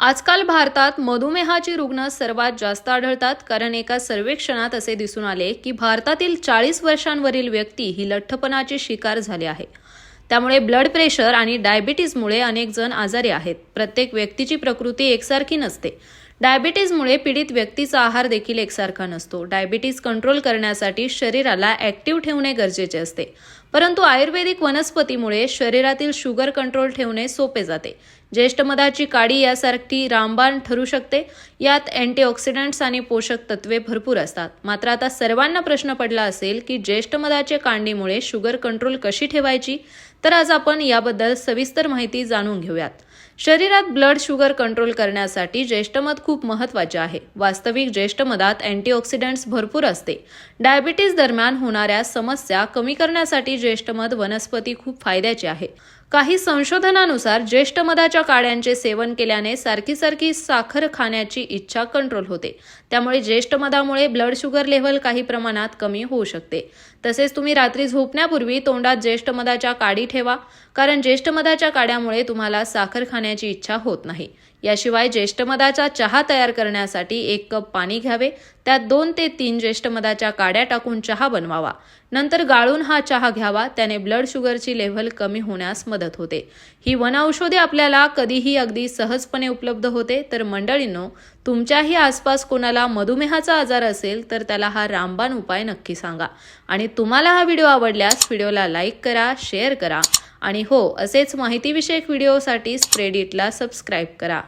आजकाल भारतात मधुमेहाची रुग्ण सर्वात जास्त आढळतात कारण एका सर्वेक्षणात असे दिसून आले की भारतातील चाळीस वर्षांवरील व्यक्ती ही लठ्ठपणाची शिकार झाली आहे. त्यामुळे ब्लड प्रेशर आणि डायबिटीजमुळे अनेक जण आजारी आहेत. प्रत्येक व्यक्तीची प्रकृती एकसारखी नसते. डायबिटीजमुळे पीडित व्यक्तीचा आहार देखील एकसारखा नसतो. डायबिटीज कंट्रोल करण्यासाठी शरीराला ॲक्टिव्ह ठेवणे गरजेचे असते. परंतु आयुर्वेदिक वनस्पतीमुळे शरीरातील शुगर कंट्रोल ठेवणे सोपे जाते. ज्येष्ठ मधाची काडी यासारखी रामबाण ठरू शकते. यात अँटीऑक्सिडंट्स आणि पोषक तत्वे भरपूर असतात. मात्र आता सर्वांना प्रश्न पडला असेल की ज्येष्ठ मधाच्या कांडीमुळे शुगर कंट्रोल कशी ठेवायची? तर आज आपण याबद्दल सविस्तर माहिती जाणून घेऊयात. शरीरात ब्लड शुगर कंट्रोल करण्यासाठी ज्येष्ठमध खूप महत्त्वाचे आहे. वास्तविक ज्येष्ठमधात अँटीऑक्सिडंट्स भरपूर असते. डायबिटीज दरम्यान होणाऱ्या समस्या कमी करण्यासाठी ज्येष्ठमध वनस्पती खूप फायद्याची आहे. काही संशोधनानुसार ज्येष्ठ मधाच्या काड्यांचे सेवन केल्याने सारखी सारखी साखर खाण्याची इच्छा कंट्रोल होते. त्यामुळे ज्येष्ठ मधामुळे ब्लड शुगर लेव्हल काही प्रमाणात कमी होऊ शकते. तसेच तुम्ही रात्री झोपण्यापूर्वी तोंडात ज्येष्ठ मधाच्या काडी ठेवा. कारण ज्येष्ठ मधाच्या काड्यामुळे तुम्हाला साखर खाण्याची इच्छा होत नाही. याशिवाय ज्येष्ठमदाचा चहा तयार करण्यासाठी एक कप पाणी घ्यावे. त्यात दोन ते तीन ज्येष्ठमदाच्या काड्या टाकून चहा बनवावा. नंतर गाळून हा चहा घ्यावा. त्याने ब्लड शुगरची लेव्हल कमी होण्यास मदत होते. ही वनौषधे आपल्याला कधीही अगदी सहजपणे उपलब्ध होते. तर मंडळींनो तुमच्याही आसपास कोणाला मधुमेहाचा आजार असेल तर त्याला हा रामबाण उपाय नक्की सांगा. आणि तुम्हाला हा व्हिडिओ आवडल्यास व्हिडिओला लाईक करा शेअर करा. आणि हो असेच माहितीविषयक व्हिडिओसाठी स्प्रेडिटला सबस्क्राईब करा.